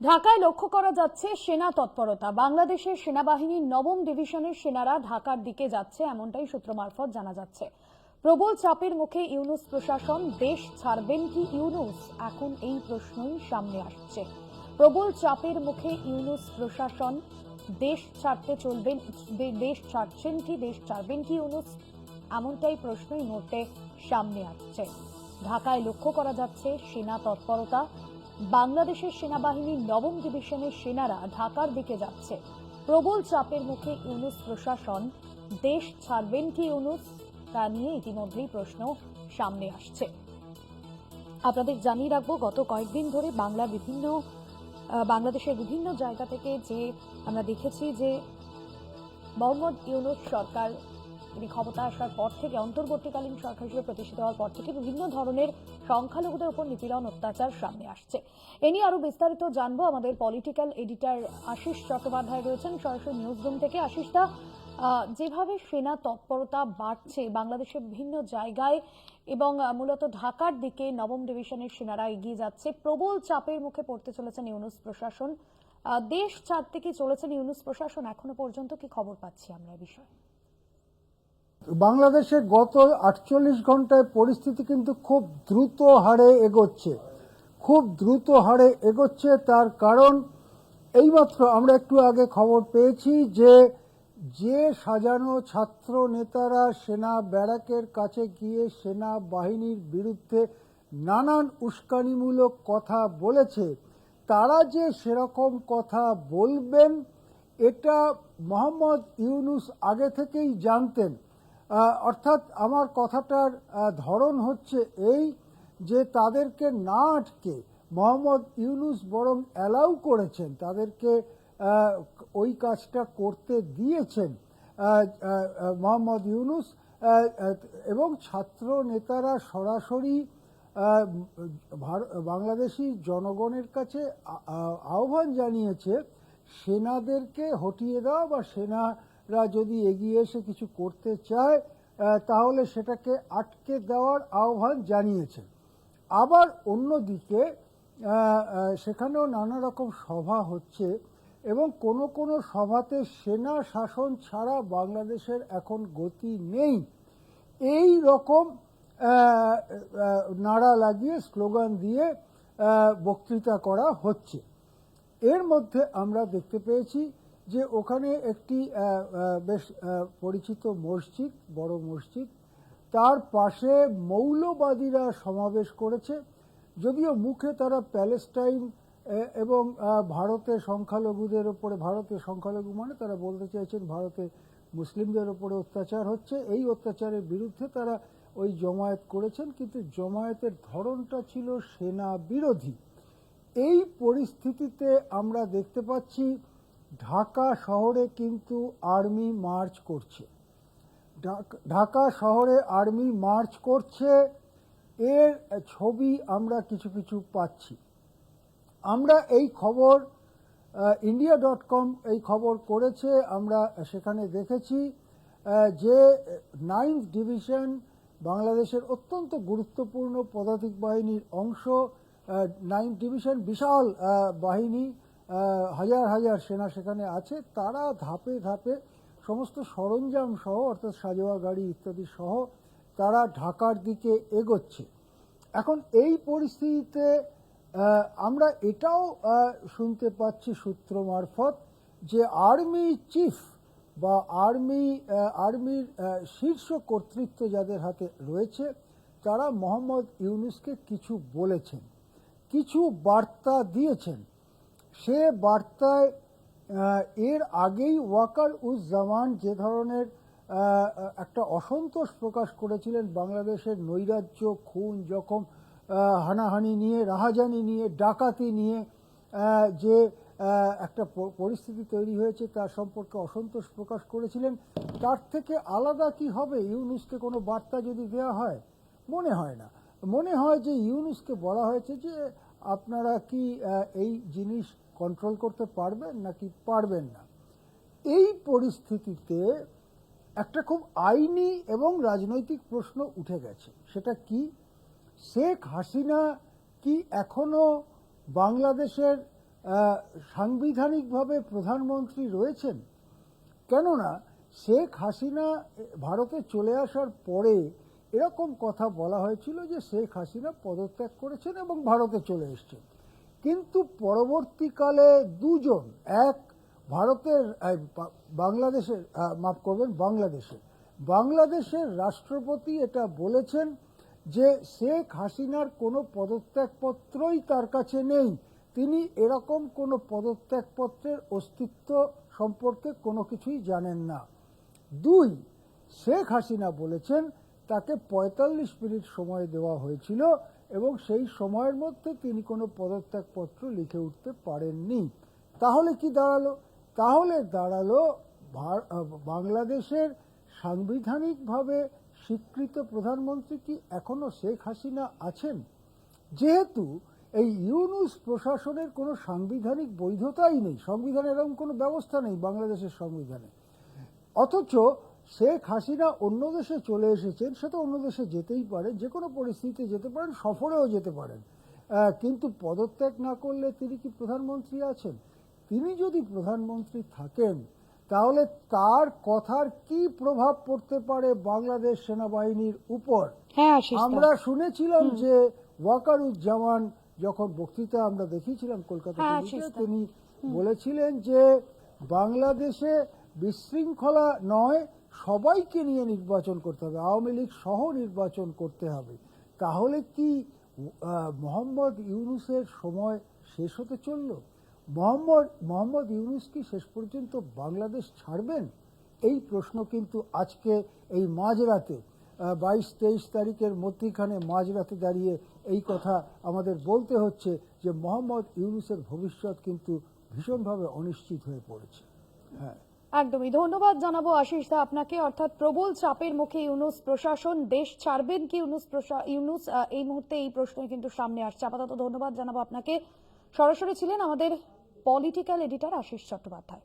ঢাকায় লক্ষ্য করা যাচ্ছে সেনা তৎপরতা। বাংলাদেশের সেনাবাহিনীর নবম ডিভিশনের সেনারা ঢাকার দিকে যাচ্ছে, এমনটাই সূত্র মারফত জানা যাচ্ছে। প্রবল চাপের মুখে ইউনুস প্রশাসন দেশ ছাড়বেন কি ইউনুস? এখন এই প্রশ্নই সামনে আসছে। প্রবল চাপের মুখে ইউনুস প্রশাসন দেশ ছাড়তে চলবেন দেশ ছাড়ছেন কি, দেশ ছাড়বেন কি ইউনুস? এমনটাই প্রশ্নই মুহূর্তে সামনে আসছে। ঢাকায় লক্ষ্য করা যাচ্ছে সেনা তৎপরতা। বাংলাদেশের সেনাবাহিনীর নবম ডিভিশনের সেনারা ঢাকার দিকে যাচ্ছে। প্রবল চাপের মুখে ইউনুস প্রশাসন, দেশ ছাড়বেন কি ইউনুস? তা নিয়ে ইতিমধ্যেই প্রশ্ন সামনে আসছে। আপনাদের জানিয়ে রাখব, গত কয়েকদিন ধরে বাংলার বিভিন্ন বাংলাদেশের বিভিন্ন জায়গা থেকে যে আমরা দেখেছি যে মোহাম্মদ ইউনুস সরকার তিনি ক্ষমতা আসার পর থেকে অন্তর্বর্তীকালীন সরকার হিসেবে প্রতিষ্ঠিত হওয়ার পর থেকে বিভিন্ন ধরনের সংখ্যালঘুদের উপর নিপীড়ন, অত্যাচার সামনে আসছে। এ নিয়ে আরও বিস্তারিত জানব আমাদের পলিটিক্যাল এডিটর আশিস চট্টোপাধ্যায় রয়েছেন, সরাসরি নিউজ রুম থেকে আশিসদা যেভাবে সেনা তৎপরতা বাড়ছে বাংলাদেশের বিভিন্ন জায়গায় এবং মূলত ঢাকার দিকে নবম ডিভিশনের সেনারা এগিয়ে যাচ্ছে, প্রবল চাপের মুখে পড়তে চলেছেন ইউনুস প্রশাসন। দেশ ছাড়তে কি চলেছেন ইউনুস প্রশাসন? এখনও পর্যন্ত কি খবর পাচ্ছি আমরা এ বিষয়ে? বাংলাদেশের গত আটচল্লিশ ঘন্টায় পরিস্থিতি কিন্তু খুব দ্রুত হারে এগোচ্ছে। খুব দ্রুত হারে এগোচ্ছে তার কারণ এইমাত্র আমরা একটু আগে খবর পেয়েছি যে যে সাজানো ছাত্র নেতারা সেনা ব্যারাকের কাছে গিয়ে সেনা বাহিনীর বিরুদ্ধে নানান উস্কানিমূলক কথা বলেছে, তারা যে সেরকম কথা বলবেন, এটা মোহাম্মদ ইউনুস আগে থেকেই জানতেন। অর্থাৎ আমার কথাটার ধরন হচ্ছে এই যে তাদেরকে না আটকে মোহাম্মদ ইউনুস বরং অ্যালাউ করেছেন, তাদেরকে ওই কাজটা করতে দিয়েছেন মোহাম্মদ ইউনুস এবং ছাত্র নেতারা সরাসরি বাংলাদেশি জনগণের কাছে আহ্বান জানিয়েছে, সেনাদেরকে হটিয়ে দেওয়া বা সেনারা যদি এগিয়ে এসে কিছু করতে চায় তাহলে সেটাকে আটকে দেওয়ার আহ্বান জানিয়েছে। আবার অন্যদিকে সেখানেও নানা রকম সভা হচ্ছে এবং কোনো কোনো সভাতে সেনা শাসন ছাড়া বাংলাদেশের এখন গতি নেই। এই রকম নাড়া লাগিয়ে, স্লোগান দিয়ে বক্তৃতা করা হচ্ছে। এর মধ্যে আমরা দেখতে পেয়েছি যে ওখানে একটি বেশ পরিচিত মসজিদ, বড় মসজিদ। তার পাশে মৌলবাদীরা সমাবেশ করেছে। যদিও মুখে তারা প্যালেস্টাইন এবং ভারতের সংখ্যালঘুদের ওপরে ভারতের সংখ্যালঘু মানে তারা বলতে চাইছেন ভারতে মুসলিমদের ওপরে অত্যাচার হচ্ছে। এই অত্যাচারের বিরুদ্ধে তারা ওই জমায়েত করেছেন, কিন্তু জমায়েতের ধরনটা ছিল সেনা বিরোধী। এই পরিস্থিতিতে আমরা দেখতে পাচ্ছি ঢাকা শহরে কিন্তু আর্মি মার্চ করছে। ঢাক- শহরে আর্মি মার্চ করছে, এর ছবি আমরা কিছু কিছু পাচ্ছি। আমরা এই খবর ইন্ডিয়া ডট কম এই খবর করেছে, আমরা সেখানে দেখেছি যে নাইন্থ ডিভিশন বাংলাদেশের অত্যন্ত গুরুত্বপূর্ণ পদাতিক বাহিনীর অংশ নাইন্থ ডিভিশন বিশাল বাহিনী হাজার হাজার সেনা সেখানে আছে। তারা ধাপে ধাপে সমস্ত সরঞ্জাম সহ, অর্থাৎ সাজোয়া গাড়ি ইত্যাদি সহ, তারা ঢাকার দিকে এগোচ্ছে। এখন এই পরিস্থিতিতে আমরা এটাও শুনতে পাচ্ছি সূত্র মারফত যে আর্মি চিফ বা আর্মি আর্মির শীর্ষ কর্তৃত্ব যাদের হাতে রয়েছে, তারা মোহাম্মদ ইউনুসকে কিছু বলেছেন, কিছু বার্তা দিয়েছেন। সে বার্তায় এর আগেই ওয়াকার উজ জামান যে ধরনের একটা অসন্তোষ প্রকাশ করেছিলেন বাংলাদেশের নৈরাজ্য, খুন, জখম হানাহানি নিয়ে, রাহাজানি নিয়ে, ডাকাতি নিয়ে যে একটা পরিস্থিতি তৈরি হয়েছে তার সম্পর্কে অসন্তোষ প্রকাশ করেছিলেন। তার থেকে আলাদা কি হবে? ইউনুসকে কোনো বার্তা যদি দেওয়া হয়? মনে হয় না। মনে হয় যে ইউনুসকে বলা হয়েছে যে আপনারা কি এই জিনিস কন্ট্রোল করতে পারবেন নাকি পারবেন না? এই পরিস্থিতিতে একটা খুব আইনি এবং রাজনৈতিক প্রশ্ন উঠে গেছে। সেটা কি? শেখ হাসিনা কি এখনও বাংলাদেশের সাংবিধানিকভাবে প্রধানমন্ত্রী রয়েছেন? কেননা শেখ হাসিনা ভারতে চলে আসার পরে এরকম কথা বলা হয়েছিল যে শেখ হাসিনা পদত্যাগ করেছেন এবং ভারতে চলে এসেছেন। কিন্তু পরবর্তীকালে দুজন, এক ভারতের বাংলাদেশের মাফ করবেন, বাংলাদেশের। বাংলাদেশের রাষ্ট্রপতি এটা বলেছেন যে শেখ হাসিনার কোনো পদত্যাগপত্রই তার কাছে নেই। তিনি এরকম কোনো পদত্যাগপত্রের অস্তিত্ব সম্পর্কে কোনো কিছুই জানেন না। দুই, শেখ হাসিনা বলেছেন তাকে ৪৫ মিনিট সময় দেওয়া হয়েছিল এবং সেই সময়ের মধ্যে তিনি কোনো পদত্যাগপত্র লিখে উঠতে পারেননি। তাহলে কি দাঁড়াল? তাহলে দাঁড়াল বাংলাদেশের সাংবিধানিকভাবে স্বীকৃত প্রধানমন্ত্রী কি এখনও শেখ হাসিনা আছেন? যেহেতু এই ইউনুস প্রশাসনের কোনো সাংবিধানিক বৈধতাই নেই সংবিধানে এরকম কোনো ব্যবস্থা নেই বাংলাদেশের সংবিধানে। অথচ শেখ হাসিনা অন্য দেশে চলে এসেছেন সে তো অন্য দেশে যেতেই পারে যে কোনো পরিস্থিতিতে যেতে পারেন সফরেও যেতে পারেন। কিন্তু পদত্যাগ না করলে তিনি কি প্রধানমন্ত্রী আছেন? তিনি যদি প্রধানমন্ত্রী থাকেন তাহলে তার কথার কি প্রভাব পড়তে পারে বাংলাদেশ সেনাবাহিনীর উপর? হ্যাঁ। আমরা শুনেছিলাম যে ওয়াকারুজ্জামান যখন বক্তৃতা আমরা দেখিয়েছিলাম কলকাতা হ্যাঁ। তিনি বলেছিলেন যে বাংলাদেশে বিশৃঙ্খলা নয় সবাইকে নিয়ে নির্বাচন করতে হবে, আওয়ামী লীগ সহ নির্বাচন করতে হবে। তাহলে কি মোহাম্মদ ইউনুসের সময় শেষ হতে চলল? মোহাম্মদ মোহাম্মদ ইউনুস কি শেষ পর্যন্ত বাংলাদেশ ছাড়বেন? এই প্রশ্ন কিন্তু আজকে এই মাঝরাতে বাইশ, তেইশ তারিখের মধ্যিখানে মাঝরাতে দাঁড়িয়ে এই কথা আমাদের বলতে হচ্ছে যে, মোহাম্মদ ইউনুসের ভবিষ্যৎ কিন্তু ভীষণভাবে অনিশ্চিত হয়ে পড়েছে। হ্যাঁ। একদমই। ধন্যবাদ জানাব আশিস দা আপনাকে। অর্থাৎ প্রবল চাপের মুখে ইউনুস প্রশাসন, দেশ ছাড়বেন কি ইউনুস ইউনুস এই মুহূর্তে এই প্রশ্ন কিন্তু সামনে আসছে। আপাতত ধন্যবাদ জানাব আপনাকে। সরাসরি ছিলেন আমাদের পলিটিক্যাল এডিটর আশিস চট্টোপাধ্যায়।